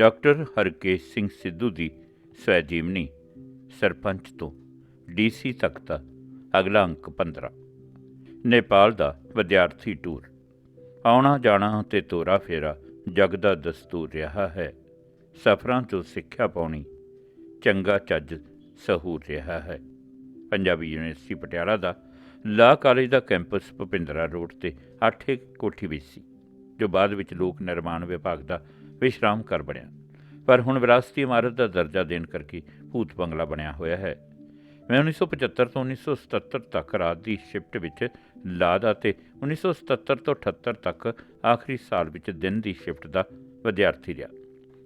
Doctor Harkesh Singh Sidhu ਦੀ ਸਵੈ ਜੀਵਨੀ ਸਰਪੰਚ ਤੋਂ ਡੀਸੀ ਤੱਕ ਦਾ ਅਗਲਾ ਅੰਕ 15 ਨੇਪਾਲ ਦਾ ਵਿਦਿਆਰਥੀ ਟੂਰ। ਆਉਣਾ ਜਾਣਾ ਤੇ ਤੋਰਾ ਫੇਰਾ ਜਗ ਦਾ ਦਸਤੂਰ ਰਿਹਾ ਹੈ। ਸਫ਼ਰਾਂ ਤੋਂ ਸਿੱਖਿਆ ਪਾਉਣੀ ਚੰਗਾ ਚੱਜ ਸਹੂਰ ਰਿਹਾ ਹੈ। ਪੰਜਾਬੀ ਯੂਨੀਵਰਸਿਟੀ ਪਟਿਆਲਾ ਦਾ ਲਾ ਕਾਲਜ ਦਾ ਕੈਂਪਸ ਭੁਪਿੰਦਰਾ ਰੋਡ ਤੇ ਆਠੇ ਕੋਠੀ ਵਿੱਚ ਸੀ, ਜੋ ਬਾਅਦ ਵਿੱਚ ਲੋਕ ਨਿਰਮਾਣ ਵਿਭਾਗ ਦਾ ਵਿਸ਼ਰਾਮ ਕਰ ਬਣਿਆ। ਪਰ ਹੁਣ ਵਿਰਾਸਤੀ ਇਮਾਰਤ ਦਾ ਦਰਜਾ ਦੇਣ ਕਰਕੇ ਭੂਤ ਬੰਗਲਾ ਬਣਿਆ ਹੋਇਆ ਹੈ। ਮੈਂ 1975 ਤੋਂ 1977 ਤੱਕ ਰਾਤ ਦੀ ਸ਼ਿਫਟ ਵਿੱਚ ਲਾਦਾ ਤੇ 1977 ਤੋਂ 78 ਤੱਕ ਆਖਰੀ ਸਾਲ ਵਿੱਚ ਦਿਨ ਦੀ ਸ਼ਿਫਟ ਦਾ ਵਿਦਿਆਰਥੀ ਰਿਹਾ।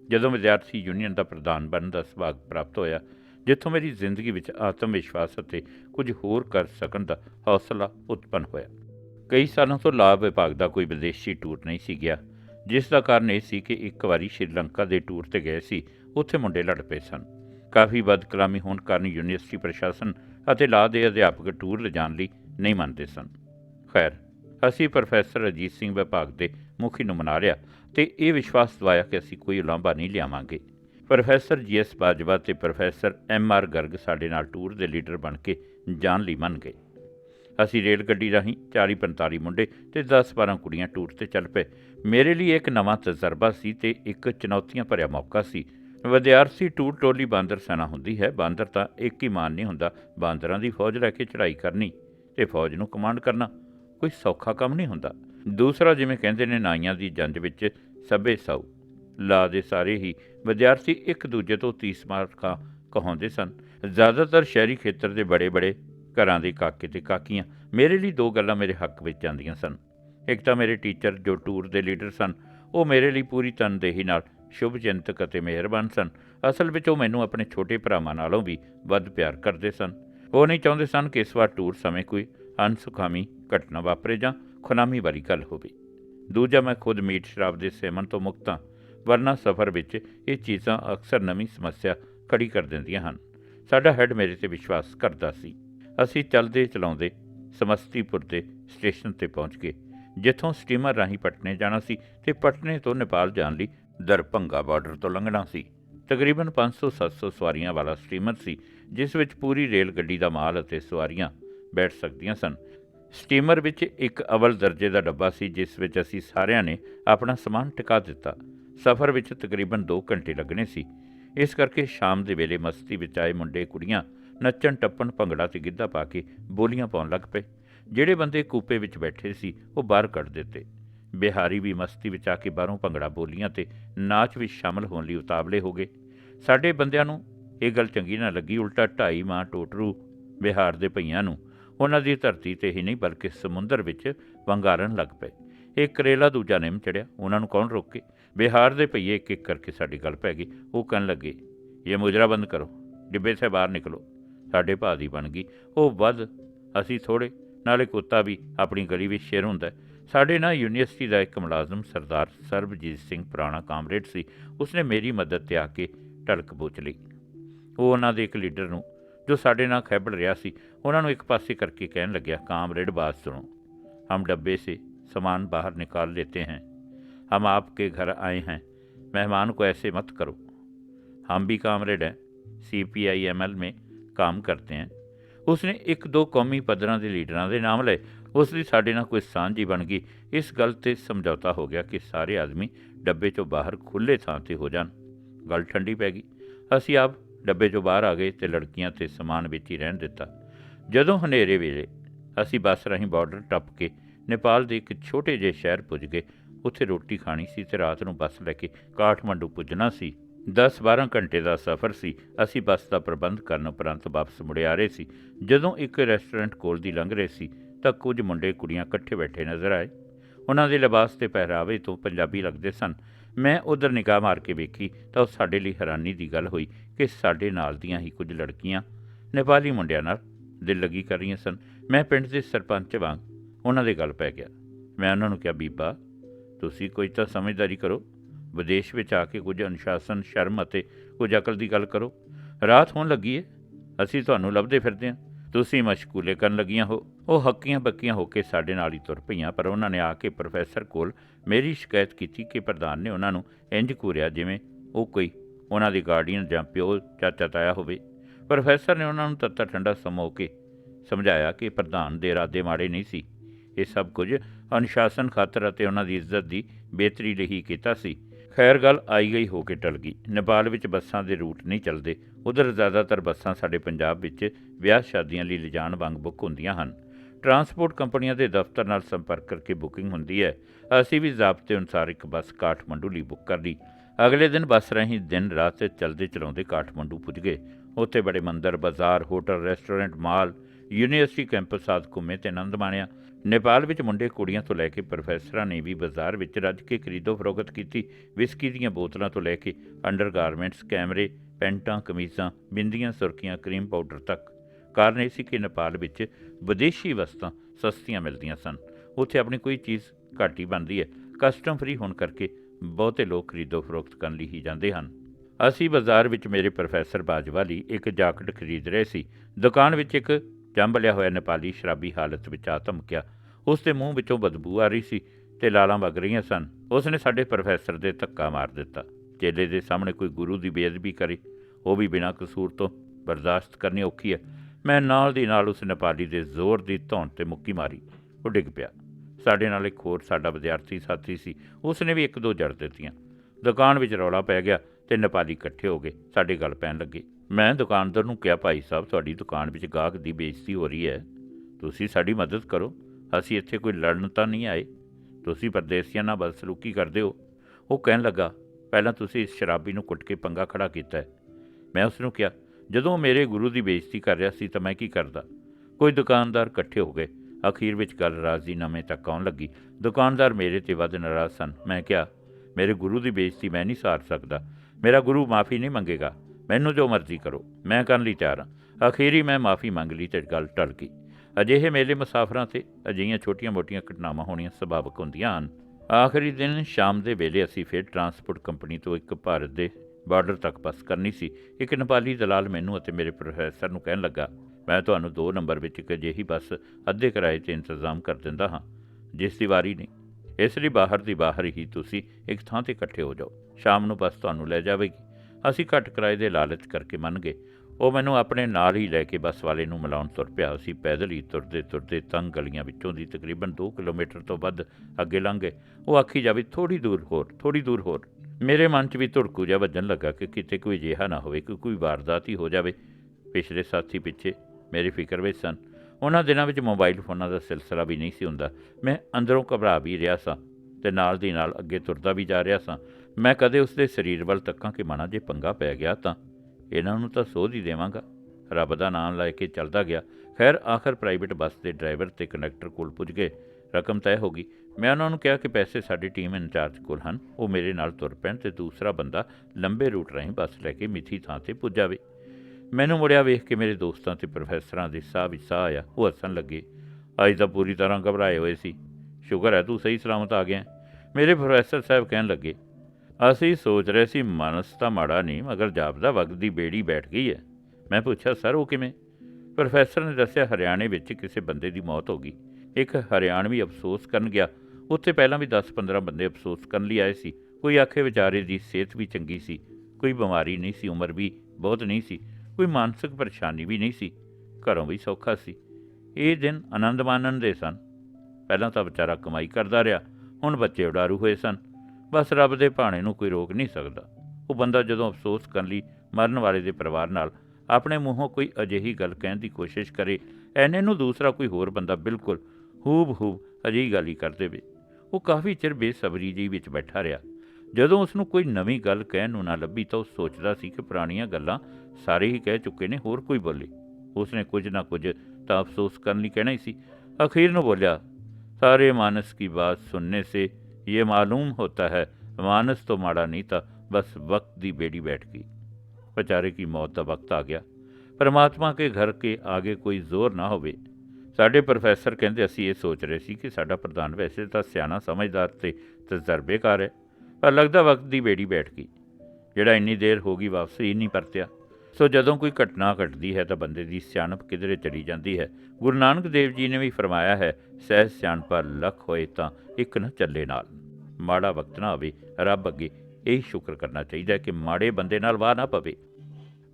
ਜਦੋਂ ਵਿਦਿਆਰਥੀ ਯੂਨੀਅਨ ਦਾ ਪ੍ਰਧਾਨ ਬਣਨ ਦਾ ਸੁਭਾਗ ਪ੍ਰਾਪਤ ਹੋਇਆ, ਜਿੱਥੋਂ ਮੇਰੀ ਜ਼ਿੰਦਗੀ ਵਿੱਚ ਆਤਮ ਵਿਸ਼ਵਾਸ ਅਤੇ ਕੁਝ ਹੋਰ ਕਰ ਸਕਣ ਦਾ ਹੌਸਲਾ ਉਤਪੰਨ ਹੋਇਆ। ਕਈ ਸਾਲਾਂ ਤੋਂ ਲਾਭ ਵਿਭਾਗ ਦਾ ਕੋਈ ਵਿਦੇਸ਼ੀ ਟੂਰ ਨਹੀਂ ਸੀ ਗਿਆ। ਜਿਸ ਦਾ ਕਾਰਨ ਇਹ ਸੀ ਕਿ ਇੱਕ ਵਾਰੀ ਸ਼੍ਰੀਲੰਕਾ ਦੇ ਟੂਰ ਤੇ ਗਏ ਸੀ, ਉੱਥੇ ਮੁੰਡੇ ਲੜ ਪਏ ਸਨ। ਕਾਫੀ ਬਦਕਲਾਮੀ ਹੋਣ ਕਾਰਨ ਯੂਨੀਵਰਸਿਟੀ ਪ੍ਰਸ਼ਾਸਨ ਅਤੇ ਲਾ ਦੇ ਅਧਿਆਪਕ ਟੂਰ ਲਿਜਾਣ ਲਈ ਨਹੀਂ ਮੰਨਦੇ ਸਨ। ਖੈਰ, ਅਸੀਂ ਪ੍ਰੋਫੈਸਰ ਅਜੀਤ ਸਿੰਘ ਵਿਭਾਗ ਦੇ ਮੁਖੀ ਨੂੰ ਮਨਾ ਲਿਆ ਤੇ ਇਹ ਵਿਸ਼ਵਾਸ ਦਵਾਇਆ ਕਿ ਅਸੀਂ ਕੋਈ ਉਲਾਂਭਾ ਨਹੀਂ ਲਿਆਵਾਂਗੇ। ਪ੍ਰੋਫੈਸਰ ਜੀਐਸ ਬਾਜਵਾ ਤੇ ਪ੍ਰੋਫੈਸਰ ਐਮ ਆਰ ਗਰਗ ਸਾਡੇ ਨਾਲ ਟੂਰ ਦੇ ਲੀਡਰ ਬਣ ਕੇ ਜਾਣ ਲਈ ਮੰਨ ਗਏ। ਅਸੀਂ ਰੇਲ ਗੱਡੀ ਰਾਹੀਂ 40-45 ਮੁੰਡੇ ਤੇ 10-12 ਕੁੜੀਆਂ ਟੂਰ ਤੇ ਚੱਲ ਪਏ। ਮੇਰੇ ਲਈ ਇੱਕ ਨਵਾਂ ਤਜਰਬਾ ਸੀ ਤੇ ਇੱਕ ਚੁਣੌਤੀਆਂ ਭਰਿਆ ਮੌਕਾ ਸੀ। ਵਿਦਿਆਰਥੀ ਟੂਰ ਟੋਲੀ ਬਾਂਦਰ ਸੈਨਾ ਹੁੰਦੀ ਹੈ। ਬਾਂਦਰ ਤਾਂ ਇੱਕ ਹੀ ਮਾਨ ਨਹੀਂ ਹੁੰਦਾ। ਬਾਂਦਰਾਂ ਦੀ ਫੌਜ ਲੈ ਕੇ ਚੜ੍ਹਾਈ ਕਰਨੀ ਤੇ ਫੌਜ ਨੂੰ ਕਮਾਂਡ ਕਰਨਾ ਕੋਈ ਸੌਖਾ ਕੰਮ ਨਹੀਂ ਹੁੰਦਾ। ਦੂਸਰਾ ਜਿਵੇਂ ਕਹਿੰਦੇ ਨੇ, ਨਾਈਆਂ ਦੀ ਜੰਜ ਵਿੱਚ ਸਭੇ ਸਾਊ ਲਾ ਦੇ ਸਾਰੇ ਹੀ ਵਿਦਿਆਰਥੀ ਇੱਕ ਦੂਜੇ ਤੋਂ 30 ਮਾਰਕਾਂ ਕਹਾਉਂਦੇ ਸਨ। ਜ਼ਿਆਦਾਤਰ ਸ਼ਹਿਰੀ ਖੇਤਰ ਦੇ ਬੜੇ-ਬੜੇ ਘਰਾਂ ਦੇ ਕਾਕੇ ਤੇ ਕਾਕੀਆਂ ਮੇਰੇ ਲਈ ਦੋ ਗੱਲਾਂ ਮੇਰੇ ਹੱਕ ਵਿੱਚ ਜਾਂਦੀਆਂ ਸਨ। ਇੱਕ ਤਾਂ ਮੇਰੇ ਟੀਚਰ ਜੋ ਟੂਰ ਦੇ ਲੀਡਰ ਸਨ, ਉਹ ਮੇਰੇ ਲਈ ਪੂਰੀ ਤਨਦੇਹੀ ਨਾਲ ਸ਼ੁਭ ਚਿੰਤਕ ਅਤੇ ਮਿਹਰਬਾਨ ਸਨ। ਅਸਲ ਵਿੱਚ ਉਹ ਮੈਨੂੰ ਆਪਣੇ ਛੋਟੇ ਭਰਾਵਾਂ ਨਾਲੋਂ ਵੀ ਵੱਧ ਪਿਆਰ ਕਰਦੇ ਸਨ। ਉਹ ਨਹੀਂ ਚਾਹੁੰਦੇ ਸਨ ਕਿ ਇਸ ਵਾਰ ਟੂਰ ਸਮੇਂ ਕੋਈ ਅਨਸੁਖਾਵੀ ਘਟਨਾ ਵਾਪਰੇ ਜਾਂ ਖੁਨਾਮੀ ਵਾਲੀ ਗੱਲ ਹੋਵੇ। ਦੂਜਾ, ਮੈਂ ਖੁਦ ਮੀਟ ਸ਼ਰਾਬ ਦੇ ਸੇਵਨ ਤੋਂ ਮੁਕਤ ਹਾਂ, ਵਰਨਾ ਸਫ਼ਰ ਵਿੱਚ ਇਹ ਚੀਜ਼ਾਂ ਅਕਸਰ ਨਵੀਂ ਸਮੱਸਿਆ ਖੜੀ ਕਰ ਦਿੰਦੀਆਂ ਹਨ। ਸਾਡਾ ਹੈੱਡ ਮੇਰੇ ਤੇ ਵਿਸ਼ਵਾਸ ਕਰਦਾ ਸੀ। ਅਸੀਂ ਚੱਲਦੇ ਚਲਾਉਂਦੇ ਸਮਸਤੀਪੁਰ ਦੇ ਸਟੇਸ਼ਨ ਤੇ ਪਹੁੰਚ ਗਏ, ਜਿੱਥੋਂ ਸਟੀਮਰ ਰਾਹੀਂ ਪਟਨੇ ਜਾਣਾ ਸੀ ਤੇ ਪਟਨੇ ਤੋਂ ਨੇਪਾਲ ਜਾਣ ਲਈ ਦਰਭੰਗਾ ਬਾਰਡਰ ਤੋਂ ਲੰਘਣਾ ਸੀ। ਤਕਰੀਬਨ 500-700 ਸਵਾਰੀਆਂ ਵਾਲਾ ਸਟੀਮਰ ਸੀ, ਜਿਸ ਵਿੱਚ ਪੂਰੀ ਰੇਲ ਗੱਡੀ ਦਾ ਮਾਲ ਅਤੇ ਸਵਾਰੀਆਂ ਬੈਠ ਸਕਦੀਆਂ ਸਨ। ਸਟੀਮਰ ਵਿੱਚ ਇੱਕ ਅਵਲ ਦਰਜੇ ਦਾ ਡੱਬਾ ਸੀ, ਜਿਸ ਵਿੱਚ ਅਸੀਂ ਸਾਰਿਆਂ ਨੇ ਆਪਣਾ ਸਮਾਨ ਟਿਕਾ ਦਿੱਤਾ। ਸਫ਼ਰ ਵਿੱਚ ਤਕਰੀਬਨ 2 ਘੰਟੇ ਲੱਗਣੇ ਸੀ। ਇਸ ਕਰਕੇ ਸ਼ਾਮ ਦੇ ਵੇਲੇ ਮਸਤੀ ਵਿੱਚ ਆਏ ਮੁੰਡੇ, ਕੁੜੀਆਂ ਨੱਚਣ, ਟੱਪਣ, ਭੰਗੜਾ ਤੇ ਗਿੱਧਾ ਪਾ ਕੇ ਬੋਲੀਆਂ ਪਾਉਣ ਲੱਗ ਪਏ। ਜਿਹੜੇ ਬੰਦੇ ਕੂਪੇ ਵਿੱਚ ਬੈਠੇ ਸੀ, ਉਹ ਬਾਹਰ ਕੱਢ ਦਿੱਤੇ। ਬਿਹਾਰੀ ਵੀ ਮਸਤੀ ਵਿੱਚ ਆ ਕੇ ਬਾਹਰੋਂ ਭੰਗੜਾ ਬੋਲੀਆਂ ਤੇ ਨਾਚ ਵਿੱਚ ਸ਼ਾਮਲ ਹੋਣ ਲਈ ਉਤਾਵਲੇ ਹੋ ਗਏ। ਸਾਡੇ ਬੰਦਿਆਂ ਨੂੰ ਇਹ ਗੱਲ ਚੰਗੀ ਨਾ ਲੱਗੀ, ਉਲਟਾ ਢਾਈ ਮਾਂ ਟੋਟਰੂ ਬਿਹਾਰ ਦੇ ਭਈਆਂ ਨੂੰ ਉਹਨਾਂ ਦੀ ਧਰਤੀ ਤੇ ਹੀ ਨਹੀਂ, ਬਲਕਿ ਸਮੁੰਦਰ ਵਿੱਚ ਵੰਗਾਰਨ ਲੱਗ ਪਏ। ਇਹ ਕਰੇਲਾ ਦੂਜਾ ਨਿੰਮ ਚੜਿਆ, ਉਹਨਾਂ ਨੂੰ ਕੌਣ ਰੋਕੇ? ਬਿਹਾਰ ਦੇ ਭਈਏ ਇੱਕ ਇੱਕ ਕਰਕੇ ਸਾਡੀ ਗੱਲ ਪੈ ਗਈ। ਉਹ ਕਹਿਣ ਲੱਗੇ ਇਹ ਮੁਜਰਾ ਬੰਦ ਕਰੋ, ਡਿੱਬੇ ਸੇ ਬਾਹਰ ਨਿਕਲੋ। ਸਾਡੇ ਭਾ ਦੀ ਬਣ ਗਈ ਉਹ ਵੱਧ ਅਸੀਂ ਥੋੜੇ ਨਾਲੇ ਕੁੱਤਾ ਵੀ ਆਪਣੀ ਗਲੀ ਵਿੱਚ ਸ਼ੇਰ ਹੁੰਦਾ ਹੈ। ਸਾਡੇ ਨਾਲ ਯੂਨੀਵਰਸਿਟੀ ਦਾ ਇੱਕ ਮੁਲਾਜ਼ਮ ਸਰਦਾਰ ਸਰਬਜੀਤ ਸਿੰਘ ਪੁਰਾਣਾ ਕਾਮਰੇਡ ਸੀ ਉਸਨੇ ਮੇਰੀ ਮਦਦ ਤੇ ਆ ਕੇ ਢੜਕ ਬੋਚ ਲਈ ਉਹ ਉਹਨਾਂ ਦੇ ਇੱਕ ਲੀਡਰ ਨੂੰ ਜੋ ਸਾਡੇ ਨਾਲ ਖੈਬੜ ਰਿਹਾ ਸੀ ਉਹਨਾਂ ਨੂੰ ਇੱਕ ਪਾਸੇ ਕਰਕੇ ਕਹਿਣ ਲੱਗਿਆ ਕਾਮਰੇਡ ਬਾਤ ਸੁਣੋ हम डब्बे से सामान बाहर निकाल लेते हैं हम आपके घर आए हैं मेहमान को ऐसे मत करो हम भी कामरेड हैं C P I M L में काम करते हैं ਉਸਨੇ ਇੱਕ ਦੋ ਕੌਮੀ ਪੱਧਰਾਂ ਦੇ ਲੀਡਰਾਂ ਦੇ ਨਾਮ ਲਏ ਉਸ ਦੀ ਸਾਡੇ ਨਾਲ ਕੋਈ ਸਾਂਝੀ ਬਣ ਗਈ ਇਸ ਗੱਲ ਤੇ ਸਮਝੌਤਾ ਹੋ ਗਿਆ ਕਿ ਸਾਰੇ ਆਦਮੀ ਡੱਬੇ ਚੋਂ ਬਾਹਰ ਖੁੱਲੇ ਥਾਂ ਤੇ ਹੋ ਜਾਣ ਗੱਲ ਠੰਡੀ ਪੈ ਗਈ ਅਸੀਂ ਆਪ ਡੱਬੇ ਚੋਂ ਬਾਹਰ ਆ ਗਏ ਤੇ ਲੜਕੀਆਂ ਤੇ ਸਮਾਨ ਵਿੱਚ ਹੀ ਰਹਿਣ ਦਿੱਤਾ ਜਦੋਂ ਹਨੇਰੇ ਵੇਲੇ ਅਸੀਂ ਬੱਸ ਰਾਹੀਂ ਬਾਰਡਰ ਟੱਪ ਕੇ ਨੇਪਾਲ ਦੇ ਇੱਕ ਛੋਟੇ ਜਿਹੇ ਸ਼ਹਿਰ ਪੁੱਜ ਗਏ ਉੱਥੇ ਰੋਟੀ ਖਾਣੀ ਸੀ ਤੇ ਰਾਤ ਨੂੰ ਬੱਸ ਲੈ ਕੇ ਕਾਠਮੰਡੂ ਪੁੱਜਣਾ ਸੀ 10-12 ਘੰਟੇ ਦਾ ਸਫ਼ਰ ਸੀ। ਅਸੀਂ ਬੱਸ ਦਾ ਪ੍ਰਬੰਧ ਕਰਨ ਉਪਰੰਤ ਵਾਪਸ ਮੁੜੇ ਆ ਰਹੇ ਸੀ। ਜਦੋਂ ਇੱਕ ਰੈਸਟੋਰੈਂਟ ਕੋਲ ਦੀ ਲੰਘ ਰਹੇ ਸੀ, ਤਾਂ ਕੁਝ ਮੁੰਡੇ ਕੁੜੀਆਂ ਇਕੱਠੇ ਬੈਠੇ ਨਜ਼ਰ ਆਏ। ਉਹਨਾਂ ਦੇ ਲਿਬਾਸ ਤੇ ਪਹਿਰਾਵੇ ਤੋਂ ਪੰਜਾਬੀ ਲੱਗਦੇ ਸਨ। ਮੈਂ ਉਧਰ ਨਿਗਾਹ ਮਾਰ ਕੇ ਵੇਖੀ ਤਾਂ ਉਹ ਸਾਡੇ ਲਈ ਹੈਰਾਨੀ ਦੀ ਗੱਲ ਹੋਈ ਕਿ ਸਾਡੇ ਨਾਲ ਦੀਆਂ ਹੀ ਕੁਝ ਲੜਕੀਆਂ ਨੇਪਾਲੀ ਮੁੰਡਿਆਂ ਨਾਲ ਦਿਲ ਲੱਗੀ ਕਰ ਰਹੀਆਂ ਸਨ। ਮੈਂ ਪਿੰਡ ਦੇ ਸਰਪੰਚ ਵਾਂਗ ਉਹਨਾਂ ਦੇ ਗੱਲ ਪੈ ਗਿਆ। ਮੈਂ ਉਹਨਾਂ ਨੂੰ ਕਿਹਾ, ਬੀਬਾ, ਤੁਸੀਂ ਕੋਈ ਤਾਂ ਸਮਝਦਾਰੀ ਕਰੋ। ਵਿਦੇਸ਼ ਵਿੱਚ ਆ ਕੇ ਕੁਝ ਅਨੁਸ਼ਾਸਨ, ਸ਼ਰਮ ਅਤੇ ਕੁਝ ਅਕਲ ਦੀ ਗੱਲ ਕਰੋ। ਰਾਤ ਹੋਣ ਲੱਗੀ ਏ। ਅਸੀਂ ਤੁਹਾਨੂੰ ਲੱਭਦੇ ਫਿਰਦੇ ਹਾਂ ਤੁਸੀਂ ਮਸ਼ਕੂਲੇ ਕਰਨ ਲੱਗੀਆਂ ਹੋ। ਉਹ ਹੱਕੀਆਂ ਬੱਕੀਆਂ ਹੋ ਕੇ ਸਾਡੇ ਨਾਲ ਹੀ ਤੁਰ ਪਈਆਂ, ਪਰ ਉਹਨਾਂ ਨੇ ਆ ਕੇ ਪ੍ਰੋਫੈਸਰ ਕੋਲ ਮੇਰੀ ਸ਼ਿਕਾਇਤ ਕੀਤੀ ਕਿ ਪ੍ਰਧਾਨ ਨੇ ਉਹਨਾਂ ਨੂੰ ਇੰਜ ਘੂਰਿਆ ਜਿਵੇਂ ਉਹ ਕੋਈ ਉਹਨਾਂ ਦੇ ਗਾਰਡੀਅਨ ਜਾਂ ਪਿਓ ਚਾਚਾ ਤਾਇਆ ਹੋਵੇ। ਪ੍ਰੋਫੈਸਰ ਨੇ ਉਹਨਾਂ ਨੂੰ ਤੱਤਾ ਠੰਡਾ ਸਮੋ ਕੇ ਸਮਝਾਇਆ ਕਿ ਪ੍ਰਧਾਨ ਦੇ ਇਰਾਦੇ ਮਾੜੇ ਨਹੀਂ ਸੀ। ਇਹ ਸਭ ਕੁਝ ਅਨੁਸ਼ਾਸਨ ਖਾਤਰ ਅਤੇ ਉਹਨਾਂ ਦੀ ਇੱਜ਼ਤ ਦੀ ਬਿਹਤਰੀ ਲਈ ਹੀ ਕੀਤਾ ਸੀ। ਖੈਰ ਗੱਲ ਆਈ ਗਈ ਹੋ ਕੇ ਟਲ ਗਈ। ਨੇਪਾਲ ਵਿੱਚ ਬੱਸਾਂ ਦੇ ਰੂਟ ਨਹੀਂ ਚੱਲਦੇ। ਉਧਰ ਜ਼ਿਆਦਾਤਰ ਬੱਸਾਂ ਸਾਡੇ ਪੰਜਾਬ ਵਿੱਚ ਵਿਆਹ ਸ਼ਾਦੀਆਂ ਲਈ ਲਿਜਾਣ ਵਾਂਗ ਬੁੱਕ ਹੁੰਦੀਆਂ ਹਨ। ਟਰਾਂਸਪੋਰਟ ਕੰਪਨੀਆਂ ਦੇ ਦਫ਼ਤਰ ਨਾਲ ਸੰਪਰਕ ਕਰਕੇ ਬੁਕਿੰਗ ਹੁੰਦੀ ਹੈ। ਅਸੀਂ ਵੀ ਜ਼ਾਬਤੇ ਅਨੁਸਾਰ ਇੱਕ ਬੱਸ ਕਾਠਮੰਡੂ ਲਈ ਬੁੱਕ ਕਰ ਲਈ। ਅਗਲੇ ਦਿਨ ਬੱਸ ਰਾਹੀਂ ਦਿਨ ਰਾਤ ਚੱਲਦੇ ਚਲਾਉਂਦੇ ਕਾਠਮੰਡੂ ਪੁੱਜ ਗਏ। ਉੱਥੇ ਬੜੇ ਮੰਦਰ, ਬਾਜ਼ਾਰ, hotel, restaurant, mall, university campus ਆਦਿ ਘੁੰਮੇ ਤੇ ਆਨੰਦ ਮਾਣਿਆ। ਨੇਪਾਲ ਵਿੱਚ ਮੁੰਡੇ ਕੁੜੀਆਂ ਤੋਂ ਲੈ ਕੇ ਪ੍ਰੋਫੈਸਰਾਂ ਨੇ ਵੀ ਬਾਜ਼ਾਰ ਵਿੱਚ ਰੱਜ ਕੇ ਖਰੀਦੋ ਫਰੋਖਤ ਕੀਤੀ। ਵਿਸਕੀ ਦੀਆਂ ਬੋਤਲਾਂ ਤੋਂ ਲੈ ਕੇ ਅੰਡਰਗਾਰਮੈਂਟਸ, ਕੈਮਰੇ, ਪੈਂਟਾਂ, ਕਮੀਜ਼ਾਂ, ਬਿੰਦੀਆਂ, ਸੁਰਖੀਆਂ, ਕਰੀਮ ਪਾਊਡਰ ਤੱਕ। ਕਾਰਨ ਇਹ ਸੀ ਕਿ ਨੇਪਾਲ ਵਿੱਚ ਵਿਦੇਸ਼ੀ ਵਸਤਾਂ ਸਸਤੀਆਂ ਮਿਲਦੀਆਂ ਸਨ। ਉੱਥੇ ਆਪਣੀ ਕੋਈ ਚੀਜ਼ ਘੱਟ ਹੀ ਬਣਦੀ ਹੈ। ਕਸਟਮ ਫ੍ਰੀ ਹੋਣ ਕਰਕੇ ਬਹੁਤੇ ਲੋਕ ਖਰੀਦੋ ਫਰੋਖਤ ਕਰਨ ਲਈ ਹੀ ਜਾਂਦੇ ਹਨ। ਅਸੀਂ ਬਾਜ਼ਾਰ ਵਿੱਚ ਮੇਰੇ ਪ੍ਰੋਫੈਸਰ ਬਾਜਵਾ ਲਈ ਇੱਕ ਜਾਕਟ ਖਰੀਦ ਰਹੇ ਸੀ। ਦੁਕਾਨ ਵਿੱਚ ਇੱਕ ਜੰਬ ਲਿਆ ਹੋਇਆ ਨੇਪਾਲੀ ਸ਼ਰਾਬੀ ਹਾਲਤ ਵਿੱਚ ਆ ਧਮਕਿਆ। ਉਸ ਦੇ ਮੂੰਹ ਵਿੱਚੋਂ ਬਦਬੂ ਆ ਰਹੀ ਸੀ ਤੇ ਲਾਲਾਂ ਵਗ ਰਹੀਆਂ ਸਨ। ਉਸ ਨੇ ਸਾਡੇ ਪ੍ਰੋਫੈਸਰ ਦੇ ਧੱਕਾ ਮਾਰ ਦਿੱਤਾ। ਚੇਲੇ ਦੇ ਸਾਹਮਣੇ ਕੋਈ ਗੁਰੂ ਦੀ ਬੇਅਦਬੀ ਕਰੇ, ਉਹ ਵੀ ਬਿਨਾਂ ਕਸੂਰ ਤੋਂ ਬਰਦਾਸ਼ਤ ਕਰਨੀ ਔਖੀ ਹੈ। ਮੈਂ ਨਾਲ ਦੀ ਨਾਲ ਉਸ ਨੇਪਾਲੀ ਦੇ ਜ਼ੋਰ ਦੀ ਧੌਣ ਤੇ ਮੁੱਕੀ ਮਾਰੀ। ਉਹ ਡਿੱਗ ਪਿਆ। ਸਾਡੇ ਨਾਲ ਇੱਕ ਹੋਰ ਸਾਡਾ ਵਿਦਿਆਰਥੀ ਸਾਥੀ ਸੀ। ਉਸ ਨੇ ਵੀ ਇੱਕ ਦੋ ਜੜ ਦਿੱਤੀਆਂ। ਦੁਕਾਨ ਵਿੱਚ ਰੌਲਾ ਪੈ ਗਿਆ ਤੇ ਨੇਪਾਲੀ ਇਕੱਠੇ ਹੋ ਗਏ। ਸਾਡੇ ਗੱਲ ਪੈਣ ਲੱਗੇ। ਮੈਂ ਦੁਕਾਨਦਾਰ ਨੂੰ ਕਿਹਾ, ਭਾਈ ਸਾਹਿਬ, ਤੁਹਾਡੀ ਦੁਕਾਨ ਵਿੱਚ ਗਾਹਕ ਦੀ ਬੇਇੱਜ਼ਤੀ ਹੋ ਰਹੀ ਹੈ। ਤੁਸੀਂ ਸਾਡੀ ਮਦਦ ਕਰੋ। ਅਸੀਂ ਇੱਥੇ ਕੋਈ ਲੜਨ ਤਾਂ ਨਹੀਂ ਆਏ। ਤੁਸੀਂ ਪਰਦੇਸੀਆਂ ਨਾਲ ਬਦਸਲੂਕੀ ਕਰਦੇ ਹੋ। ਉਹ ਕਹਿਣ ਲੱਗਾ, ਪਹਿਲਾਂ ਤੁਸੀਂ ਇਸ ਸ਼ਰਾਬੀ ਨੂੰ ਕੁੱਟ ਕੇ ਪੰਗਾ ਖੜਾ ਕੀਤਾ ਹੈ। ਮੈਂ ਉਸ ਨੂੰ ਕਿਹਾ, ਜਦੋਂ ਮੇਰੇ ਗੁਰੂ ਦੀ ਬੇਇੱਜ਼ਤੀ ਕਰ ਰਿਹਾ ਸੀ ਤਾਂ ਮੈਂ ਕੀ ਕਰਦਾ? ਕੋਈ ਦੁਕਾਨਦਾਰ ਇਕੱਠੇ ਹੋ ਗਏ। ਅਖੀਰ ਵਿੱਚ ਗੱਲ ਰਾਜ਼ੀਨਾਮੇ ਤੱਕ ਆਉਣ ਲੱਗੀ। ਦੁਕਾਨਦਾਰ ਮੇਰੇ ਤੇ ਵੱਧ ਨਾਰਾਜ਼ ਸਨ। ਮੈਂ ਕਿਹਾ, ਮੇਰੇ ਗੁਰੂ ਦੀ ਬੇਇੱਜ਼ਤੀ ਮੈਂ ਨਹੀਂ ਸਾਰ ਸਕਦਾ। ਮੇਰਾ ਗੁਰੂ ਮਾਫੀ ਨਹੀਂ ਮੰਗੇਗਾ। ਮੈਨੂੰ ਜੋ ਮਰਜ਼ੀ ਕਰੋ, ਮੈਂ ਕਰਨ ਲਈ ਤਿਆਰ ਹਾਂ। ਅਖੀਰੀ ਮੈਂ ਮਾਫੀ ਮੰਗ ਲਈ ਤੇ ਗੱਲ ਟਲ ਗਈ ਅਜਿਹੇ ਮੇਲੇ ਮੁਸਾਫਰਾਂ ਤੇ ਅਜਿਹੀਆਂ ਛੋਟੀਆਂ-ਮੋਟੀਆਂ ਘਟਨਾਵਾਂ ਹੋਣੀਆਂ ਸੁਭਾਵਕ ਹੁੰਦੀਆਂ ਹਨ। ਆਖਰੀ ਦਿਨ ਸ਼ਾਮ ਦੇ ਵੇਲੇ ਅਸੀਂ ਫਿਰ ਟਰਾਂਸਪੋਰਟ ਕੰਪਨੀ ਤੋਂ ਇੱਕ ਭਾਰਤ ਦੇ ਬਾਰਡਰ ਤੱਕ ਬੱਸ ਕਰਨੀ ਸੀ। ਇੱਕ ਨੇਪਾਲੀ ਦਲਾਲ ਮੈਨੂੰ ਅਤੇ ਮੇਰੇ ਪ੍ਰੋਫੈਸਰ ਨੂੰ ਕਹਿਣ ਲੱਗਾ, ਮੈਂ ਤੁਹਾਨੂੰ 2 ਨੰਬਰ ਵਿੱਚ ਇੱਕ ਅਜਿਹੀ ਬੱਸ ਅੱਧੇ ਕਿਰਾਏ ਤੇ ਇੰਤਜ਼ਾਮ ਕਰ ਦਿੰਦਾ ਹਾਂ, ਜਿਸ ਦੀ ਵਾਰੀ ਨਹੀਂ। ਇਸ ਲਈ ਬਾਹਰ ਦੀ ਬਾਹਰ ਹੀ ਤੁਸੀਂ ਇੱਕ ਥਾਂ ਤੇ ਇਕੱਠੇ ਹੋ ਜਾਓ। ਸ਼ਾਮ ਨੂੰ ਬੱਸ ਤੁਹਾਨੂੰ ਲੈ ਜਾਵੇਗੀ। ਅਸੀਂ ਘੱਟ ਕਿਰਾਏ ਦੇ ਲਾਲਚ ਕਰਕੇ ਮੰਨ ਗਏ। ਉਹ ਮੈਨੂੰ ਆਪਣੇ ਨਾਲ ਹੀ ਲੈ ਕੇ ਬੱਸ ਵਾਲੇ ਨੂੰ ਮਿਲਾਉਣ ਤੁਰ ਪਿਆ। ਅਸੀਂ ਪੈਦਲ ਹੀ ਤੁਰਦੇ ਤੁਰਦੇ ਤੰਗ ਗਲੀਆਂ ਵਿੱਚੋਂ ਦੀ ਤਕਰੀਬਨ 2 ਕਿਲੋਮੀਟਰ ਤੋਂ ਵੱਧ ਅੱਗੇ ਲੰਘ ਗਏ। ਉਹ ਆਖੀ ਜਾਵੇ ਥੋੜੀ ਦੂਰ ਹੋਰ ਥੋੜੀ ਦੂਰ ਹੋਰ। ਮੇਰੇ ਮਨ 'ਚ ਵੀ ਧੁੜਕੂ ਜਿਹਾ ਵੱਜਣ ਲੱਗਾ ਕਿ ਕਿਤੇ ਕੋਈ ਅਜਿਹਾ ਨਾ ਹੋਵੇ, ਕਿ ਕੋਈ ਵਾਰਦਾਤ ਹੀ ਹੋ ਜਾਵੇ। ਪਿਛਲੇ ਸਾਥੀ ਪਿੱਛੇ ਮੇਰੇ ਫਿਕਰ ਵਿੱਚ ਸਨ। ਉਹਨਾਂ ਦਿਨਾਂ ਵਿੱਚ ਮੋਬਾਈਲ ਫੋਨਾਂ ਦਾ ਸਿਲਸਿਲਾ ਵੀ ਨਹੀਂ ਸੀ ਹੁੰਦਾ। ਮੈਂ ਅੰਦਰੋਂ ਘਬਰਾ ਵੀ ਰਿਹਾ ਸਾਂ ਤੇ ਨਾਲ ਦੀ ਨਾਲ ਅੱਗੇ ਤੁਰਦਾ ਵੀ ਜਾ ਰਿਹਾ ਸਾਂ। ਮੈਂ ਕਦੇ ਉਸਦੇ ਸਰੀਰ ਵੱਲ ਤੱਕਾਂ ਕਿ ਮਾਣਾ ਜੇ ਪੰਗਾ ਪੈ ਗਿਆ ਤਾਂ। ਇਹਨਾਂ ਨੂੰ ਤਾਂ ਸੋਧ ਹੀ ਦੇਵਾਂਗਾ। ਰੱਬ ਦਾ ਨਾਮ ਲੈ ਕੇ ਚੱਲਦਾ ਗਿਆ। ਖੈਰ, ਆਖਰ ਪ੍ਰਾਈਵੇਟ ਬੱਸ ਦੇ ਡਰਾਈਵਰ ਤੇ ਕੰਡਕਟਰ ਕੋਲ ਪੁੱਜ ਗਏ। ਰਕਮ ਤੈਅ ਹੋ ਗਈ। ਮੈਂ ਉਹਨਾਂ ਨੂੰ ਕਿਹਾ ਕਿ ਪੈਸੇ ਸਾਡੀ ਟੀਮ ਇੰਚਾਰਜ ਕੋਲ ਹਨ। ਉਹ ਮੇਰੇ ਨਾਲ ਤੁਰ ਪੈਣ ਤੇ ਦੂਸਰਾ ਬੰਦਾ ਲੰਬੇ ਰੂਟ ਰਾਹੀਂ ਬੱਸ ਲੈ ਕੇ ਮਿੱਥੀ ਥਾਂ ਤੇ ਪੁੱਜ ਜਾਵੇ ਮੈਨੂੰ ਮੁੜਿਆ ਵੇਖ ਕੇ ਮੇਰੇ ਦੋਸਤਾਂ ਤੇ ਪ੍ਰੋਫੈਸਰਾਂ ਦੇ ਸਾਹ ਵਿੱਚ ਸਾਹ ਆਇਆ। ਉਹ ਹੱਸਣ ਲੱਗੇ। ਅੱਜ ਤਾਂ ਪੂਰੀ ਤਰ੍ਹਾਂ ਘਬਰਾਏ ਹੋਏ ਸੀ। ਸ਼ੁਕਰ ਹੈ ਤੂੰ ਸਹੀ ਸਲਾਮਤ ਆ ਗਿਆ। ਮੇਰੇ ਪ੍ਰੋਫੈਸਰ ਸਾਹਿਬ ਕਹਿਣ ਲੱਗੇ ਅਸੀਂ ਸੋਚ ਰਹੇ ਸੀ, ਮਾਨਸ ਤਾਂ ਮਾੜਾ ਨਹੀਂ, ਮਗਰ ਜਾਪਦਾ ਵਕਤ ਦੀ ਬੇੜੀ ਬੈਠ ਗਈ ਹੈ। ਮੈਂ ਪੁੱਛਿਆ, ਸਰ, ਉਹ ਕਿਵੇਂ? ਪ੍ਰੋਫੈਸਰ ਨੇ ਦੱਸਿਆ, ਹਰਿਆਣੇ ਵਿੱਚ ਕਿਸੇ ਬੰਦੇ ਦੀ ਮੌਤ ਹੋ ਗਈ। ਇੱਕ ਹਰਿਆਣਵੀ ਅਫਸੋਸ ਕਰਨ ਗਿਆ। ਉੱਥੇ ਪਹਿਲਾਂ ਵੀ 10-15 ਬੰਦੇ ਅਫਸੋਸ ਕਰਨ ਲਈ ਆਏ ਸੀ। ਕੋਈ ਆਖੇ ਵਿਚਾਰੇ ਦੀ ਸਿਹਤ ਵੀ ਚੰਗੀ ਸੀ। ਕੋਈ ਬਿਮਾਰੀ ਨਹੀਂ ਸੀ, ਉਮਰ ਵੀ ਬਹੁਤ ਨਹੀਂ ਸੀ। ਕੋਈ ਮਾਨਸਿਕ ਪਰੇਸ਼ਾਨੀ ਵੀ ਨਹੀਂ ਸੀ। ਘਰੋਂ ਵੀ ਸੌਖਾ ਸੀ। ਇਹ ਦਿਨ ਆਨੰਦ ਮਾਣਨ ਦੇ ਸਨ। ਪਹਿਲਾਂ ਤਾਂ ਵਿਚਾਰਾ ਕਮਾਈ ਕਰਦਾ ਰਿਹਾ। ਹੁਣ ਬੱਚੇ ਉਡਾਰੂ ਹੋਏ ਸਨ। ਬਸ ਰੱਬ ਦੇ ਭਾਣੇ ਨੂੰ ਕੋਈ ਰੋਕ ਨਹੀਂ ਸਕਦਾ। ਉਹ ਬੰਦਾ ਜਦੋਂ ਅਫਸੋਸ ਕਰਨ ਲਈ ਮਰਨ ਵਾਲੇ ਦੇ ਪਰਿਵਾਰ ਨਾਲ ਆਪਣੇ ਮੂੰਹੋਂ ਕੋਈ ਅਜਿਹੀ ਗੱਲ ਕਹਿਣ ਦੀ ਕੋਸ਼ਿਸ਼ ਕਰੇ, ਐਨੇ ਨੂੰ ਦੂਸਰਾ ਕੋਈ ਹੋਰ ਬੰਦਾ ਬਿਲਕੁਲ ਹੂਬ ਹੂਬ ਅਜਿਹੀ ਗੱਲ ਹੀ ਕਰ ਦੇਵੇ। ਉਹ ਕਾਫੀ ਚਿਰ ਬੇਸਬਰੀ ਜੀ ਵਿੱਚ ਬੈਠਾ ਰਿਹਾ। ਜਦੋਂ ਉਸ ਨੂੰ ਕੋਈ ਨਵੀਂ ਗੱਲ ਕਹਿਣ ਨੂੰ ਨਾ ਲੱਭੀ ਤਾਂ ਉਹ ਸੋਚਦਾ ਸੀ ਕਿ ਪੁਰਾਣੀਆਂ ਗੱਲਾਂ ਸਾਰੇ ਹੀ ਕਹਿ ਚੁੱਕੇ ਨੇ, ਹੋਰ ਕੋਈ ਬੋਲੇ। ਉਸ ਨੇ ਕੁਝ ਨਾ ਕੁਝ ਤਾਂ ਅਫਸੋਸ ਕਰਨ ਲਈ ਕਹਿਣਾ ਹੀ ਸੀ। ਅਖੀਰ ਨੂੰ ਬੋਲਿਆ, ਸਾਰੇ ਮਾਨਸ ਕੀ ਬਾਤ ਸੁਣਨੇ ਸੇ ये मालूम होता है मानस तो माड़ा नहीं था बस वक्त दी बेड़ी बैठ गई बेचारे की मौत का वक्त आ गया परमात्मा के घर के आगे ਕੋਈ ਜ਼ੋਰ ਨਾ ਹੋਵੇ ਸਾਡੇ ਪ੍ਰੋਫੈਸਰ ਕਹਿੰਦੇ ਅਸੀਂ ਇਹ ਸੋਚ ਰਹੇ ਸੀ ਕਿ ਸਾਡਾ ਪ੍ਰਧਾਨ ਵੈਸੇ ਤਾਂ ਸਿਆਣਾ ਸਮਝਦਾਰ ਤੇ ਤਜਰਬੇਕਾਰ ਹੈ ਪਰ ਲੱਗਦਾ ਵਕਤ ਦੀ ਬੇੜੀ ਬੈਠ ਗਈ ਜਿਹੜਾ ਇੰਨੀ ਦੇਰ ਹੋ ਗਈ ਵਾਪਸ ਹੀ ਨਹੀਂ ਪਰਤਿਆ ਸੋ ਜਦੋਂ ਕੋਈ ਘਟਨਾ ਘਟਦੀ ਹੈ ਤਾਂ ਬੰਦੇ ਦੀ ਸਿਆਣਪ ਕਿਧਰੇ ਚਲੀ ਜਾਂਦੀ ਹੈ? ਗੁਰੂ ਨਾਨਕ ਦੇਵ ਜੀ ਨੇ ਵੀ ਫਰਮਾਇਆ ਹੈ ਸਹਿ ਸਿਆਣਪਾ ਲੱਖ ਹੋਏ ਤਾਂ ਇੱਕ ਨਾ ਚੱਲੇ ਨਾਲ। ਮਾੜਾ ਵਕਤ ਨਾ ਆਵੇ, ਰੱਬ ਅੱਗੇ ਇਹ ਸ਼ੁਕਰ ਕਰਨਾ ਚਾਹੀਦਾ ਕਿ ਮਾੜੇ ਬੰਦੇ ਨਾਲ ਵਾਹ ਨਾ ਪਵੇ।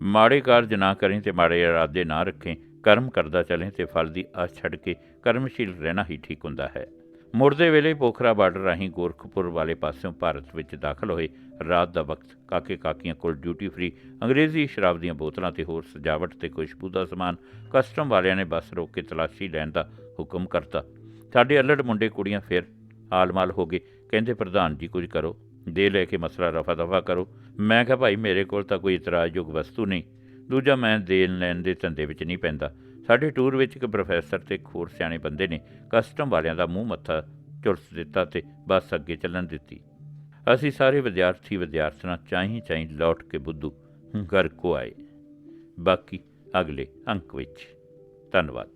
ਮਾੜੇ ਕਾਰਜ ਨਾ ਕਰੇ ਤੇ ਮਾੜੇ ਇਰਾਦੇ ਨਾ ਰੱਖੇ, ਕਰਮ ਕਰਦਾ ਚਲੇ ਤੇ ਫਲ ਦੀ ਆਸ ਛੱਡ ਕੇ ਕਰਮਸ਼ੀਲ ਰਹਿਣਾ ਹੀ ਠੀਕ ਹੁੰਦਾ ਹੈ। ਮੁੜਦੇ ਵੇਲੇ ਪੋਖਰਾ ਬਾਰਡਰ ਰਾਹੀਂ ਗੋਰਖਪੁਰ ਵਾਲੇ ਪਾਸਿਓਂ ਭਾਰਤ ਵਿੱਚ ਦਾਖਲ ਹੋਏ ਰਾਤ ਦਾ ਵਕਤ ਕਾਕੇ ਕਾਕੀਆਂ ਕੋਲ ਡਿਊਟੀ ਫ੍ਰੀ ਅੰਗਰੇਜ਼ੀ ਸ਼ਰਾਬ ਦੀਆਂ ਬੋਤਲਾਂ ਤੇ ਹੋਰ ਸਜਾਵਟ ਤੇ ਖੁਸ਼ਬੂ ਦਾ ਸਮਾਨ ਕਸਟਮ ਵਾਲਿਆਂ ਨੇ ਬੱਸ ਰੋਕ ਕੇ ਤਲਾਸ਼ੀ ਲੈਣ ਦਾ ਹੁਕਮ ਕਰਤਾ। ਸਾਡੇ ਅਲੜ ਮੁੰਡੇ ਕੁੜੀਆਂ ਫਿਰ ਆਲਮਾਲ ਹੋ ਗਏ। ਕਹਿੰਦੇ, ਪ੍ਰਧਾਨ ਜੀ, ਕੁਝ ਕਰੋ। ਦੇ ਲੈ ਕੇ ਮਸਲਾ ਰਫਾ ਦਫਾ ਕਰੋ। ਮੈਂ ਕਿਹਾ, ਭਾਈ, ਮੇਰੇ ਕੋਲ ਤਾਂ ਕੋਈ ਇਤਰਾਜ਼ਯੋਗ ਵਸਤੂ ਨਹੀਂ। ਦੂਜਾ, ਮੈਂ ਦੇਣ ਲੈਣ ਦੇ ਧੰਦੇ ਵਿੱਚ ਨਹੀਂ ਪੈਂਦਾ। ਸਾਡੇ ਟੂਰ ਵਿੱਚ ਇੱਕ ਪ੍ਰੋਫੈਸਰ ਤੇ ਇੱਕ ਹੋਰ ਸਿਆਣੇ ਬੰਦੇ ਨੇ ਕਸਟਮ ਵਾਲਿਆਂ ਦਾ ਮੂੰਹ ਮੱਥਾ ਝੁਲਸ ਦਿੱਤਾ ਤੇ ਬੱਸ ਅੱਗੇ ਚੱਲਣ ਦਿੱਤੀ। ਅਸੀਂ ਸਾਰੇ ਵਿਦਿਆਰਥੀ ਵਿਦਿਆਰਥਣਾਂ ਚਾਹੀਂ ਚਾਹੀਂ ਲੌਟ ਕੇ ਬੁੱਧੂ ਘਰ ਕੋ ਆਏ। ਬਾਕੀ ਅਗਲੇ ਅੰਕ ਵਿੱਚ। ਧੰਨਵਾਦ।